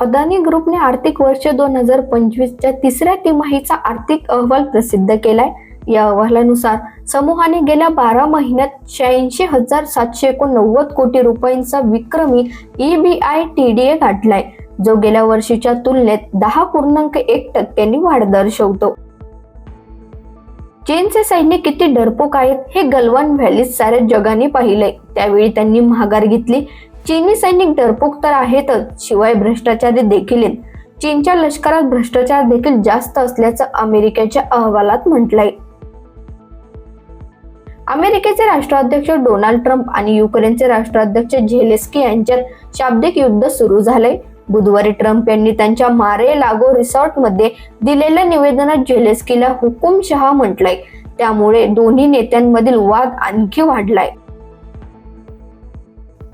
अदानी ग्रुपने आर्थिक वर्ष दोन हजार पंचवीसच्या तिसऱ्या तिमाहीचा आर्थिक अहवाल प्रसिद्ध केलाय. या अहवालानुसार समूहाने गेल्या बारा महिन्यात शहाऐंशी हजार सातशे एकोणनव्वद कोटी रुपयांचा विक्रमी E ईबीआय टीडीए गाठलाय जो गेल्या वर्षीच्या तुलनेत दहा पूर्णांक एक टक्क्यांनी वाढ दर्शवतो. चीनचे सैन्य किती डरपोक आहेत हे गलवान व्हॅलीत साऱ्या जगाने पाहिले त्यावेळी त्यांनी माघार घेतली. चीनी सैनिक डरपोक तर आहेतच शिवाय भ्रष्टाचारी देखील आहेत. चीनच्या लष्करात भ्रष्टाचार देखील जास्त असल्याचं अमेरिकेच्या अहवालात म्हटलंय. अमेरिकेचे राष्ट्राध्यक्ष डोनाल्ड ट्रम्प आणि युक्रेनचे राष्ट्राध्यक्ष झेलेस्की यांच्यात शाब्दिक युद्ध सुरू झालंय. बुधवारी ट्रम्प यांनी त्यांच्या मारे लागो रिसॉर्टमध्ये दिलेल्या निवेदनात झेलेस्कीला हुकुमशहा म्हटलंय. त्यामुळे दोन्ही नेत्यांमधील वाद आणखी वाढलाय.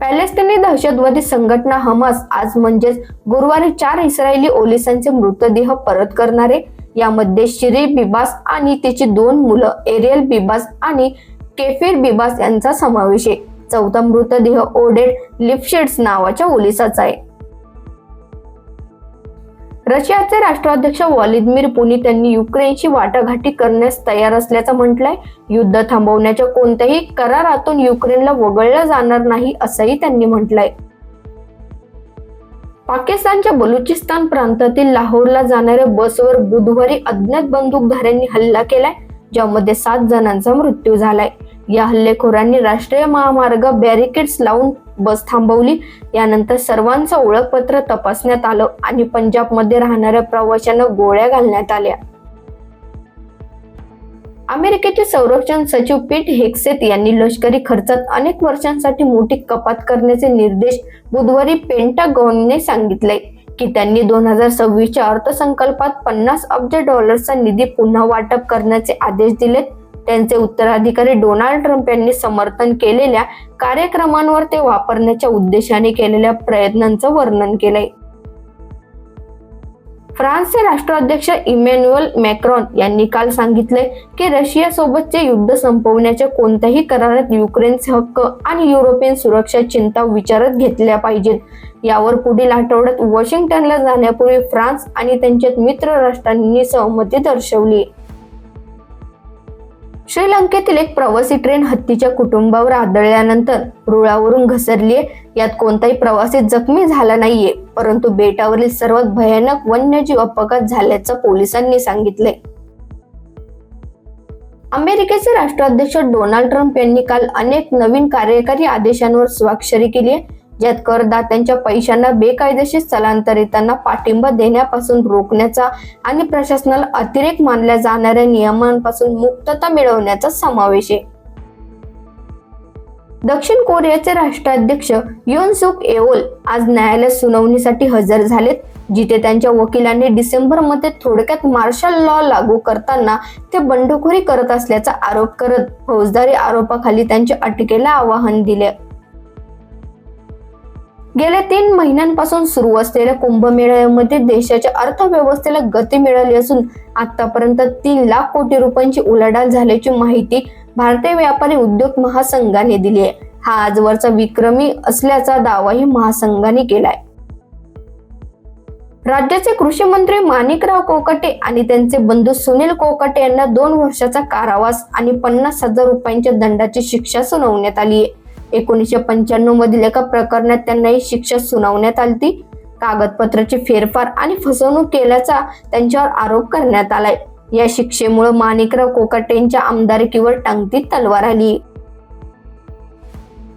पॅलेस्टिनी दहशतवादी संघटना हमास आज म्हणजेच गुरुवारी चार इस्रायली ओलिसांचे मृतदेह परत करणारे. यामध्ये शिरी बिबास आणि तिची दोन मुलं एरियल बिबास आणि केफिर बिबास यांचा समावेश आहे. चौथा मृतदेह ओडेड लिफशेड्स नावाच्या ओलिसाचा आहे. रशियाचे राष्ट्राध्यक्ष व्लादिमीर पुनी त्यांनी युक्रेनशी वाटाघाटी करण्यास तयार असल्याचं म्हटलंय. युद्ध थांबवण्याच्या कोणत्याही करारातून युक्रेनला वगळलं जाणार नाही असंही त्यांनी म्हटलंय. पाकिस्तानच्या बलुचिस्तान प्रांतातील लाहोरला जाणाऱ्या बसवर बुधवारी अज्ञात बंदूकधाऱ्यांनी हल्ला केलाय ज्यामध्ये सात जणांचा मृत्यू झालाय. या हल्लेखोरांनी राष्ट्रीय महामार्ग बॅरिकेड्स लावून बस थांबवली. यानंतर सर्वांचं ओळखपत्र तपासण्यात आलं आणि पंजाबमध्ये राहणाऱ्या प्रवाशांना गोळ्या घालण्यात आल्या. अमेरिकेचे संरक्षण सचिव पीट हेक्सेत यांनी लष्करी खर्चात अनेक वर्षांसाठी मोठी कपात करण्याचे निर्देश बुधवारी पेंटागॉनने सांगितले की त्यांनी दोन हजार सव्वीसच्या अर्थसंकल्पात पन्नास अब्ज डॉलर्सचा निधी पुन्हा वाटप करण्याचे आदेश दिलेत. त्यांचे उत्तराधिकारी डोनाल्ड ट्रम्प यांनी समर्थन केलेल्या कार्यक्रमांवर ते वापरण्याच्या उद्देशाने केलेल्या प्रयत्नांचं वर्णन केलंय. फ्रान्सचे राष्ट्राध्यक्ष इमॅन्युअल मॅक्रॉन यांनी काल सांगितले की रशिया सोबतचे युद्ध संपवण्याच्या कोणत्याही करारात युक्रेनचे हक्क आणि युरोपियन सुरक्षा चिंता विचारात घेतल्या पाहिजेत. यावर पुढील आठवड्यात वॉशिंग्टनला जाण्यापूर्वी फ्रान्स आणि त्यांच्या मित्र राष्ट्रांनी सहमती दर्शवली श्रीलंकेतील एक प्रवासी ट्रेन हत्तीच्या कुटुंबावर आदळल्यानंतर रुळावरून घसरलीये यात कोणताही प्रवासी जखमी झाला नाहीये परंतु बेटावरील सर्वात भयानक वन्यजीव अपघात झाल्याचं पोलिसांनी सांगितले अमेरिकेचे राष्ट्राध्यक्ष डोनाल्ड ट्रम्प यांनी काल अनेक नवीन कार्यकारी आदेशांवर स्वाक्षरी केली आहे. ज्यात करदात्यांच्या पैशांना बेकायदेशीर स्थलांतरितांना पाठिंबा देण्यापासून रोखण्याचा आणि प्रशासनाला अतिरेक मानल्या जाणाऱ्या नियमांपासून मुक्तता मिळवण्याचा समावेश आहे. दक्षिण कोरियाचे राष्ट्राध्यक्ष युन सुक एओल आज न्यायालयात सुनावणीसाठी हजर झालेत जिथे त्यांच्या वकिलांनी डिसेंबरमध्ये थोडक्यात मार्शल लॉ लागू करताना ते बंडखोरी करत असल्याचा आरोप करत फौजदारी आरोपाखाली त्यांच्या अटकेला आवाहन दिले. गेल्या तीन महिन्यांपासून सुरू असलेल्या कुंभमेळ्यामध्ये देशाच्या अर्थव्यवस्थेला गती मिळाली असून आतापर्यंत तीन लाख कोटी रुपयांची उलाढाल झाल्याची माहिती भारतीय व्यापारी उद्योग महासंघाने दिली आहे. हा आजवरचा विक्रमी असल्याचा दावाही महासंघाने केलाय. राज्याचे कृषी मंत्री माणिकराव कोकाटे आणि त्यांचे बंधू सुनील कोकाटे यांना दोन वर्षाचा कारावास आणि पन्नास हजार रुपयांच्या दंडाची शिक्षा सुनावण्यात आली आहे. एकोणीसशे पंच्याण्णव मधील एका प्रकरणात त्यांना ही शिक्षा सुनावण्यात आली कागदपत्राचे फेरफार आणि फसवणूक केल्याचा त्यांच्यावर आरोप करण्यात आलाय. या शिक्षेमुळे माणिकराव कोकाटेंच्या आमदारकीवर टंगती तलवार आली.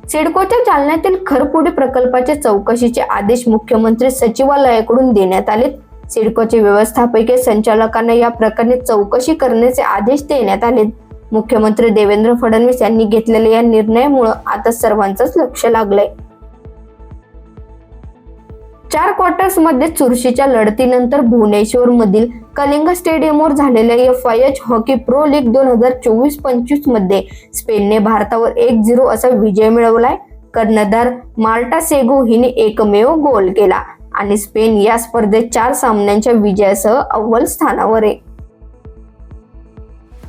सिडकोच्या जालन्यातील खरपुडी प्रकल्पाच्या चौकशीचे आदेश मुख्यमंत्री सचिवालयाकडून देण्यात आले सिडकोचे व्यवस्थापकीय संचालकांना या प्रकरणी चौकशी करण्याचे आदेश देण्यात आले मुख्यमंत्री देवेंद्र फडणवीस यांनी घेतलेल्या या निर्णयामुळे आता सर्वांचंच लक्ष लागलंय. चार क्वार्टर्समध्ये चुरशीच्या लढतीनंतर भुवनेश्वर मधील कलिंग स्टेडियमवर झालेल्या F I H hockey pro league दोन हजार चोवीस पंचवीसमध्ये स्पेनने भारतावर एक झिरो असा विजय मिळवलाय. कर्णधार मार्टा सेगो हिने एकमेव गोल केला आणि स्पेन या स्पर्धेत चार सामन्यांच्या विजयासह अव्वल स्थानावर आहे.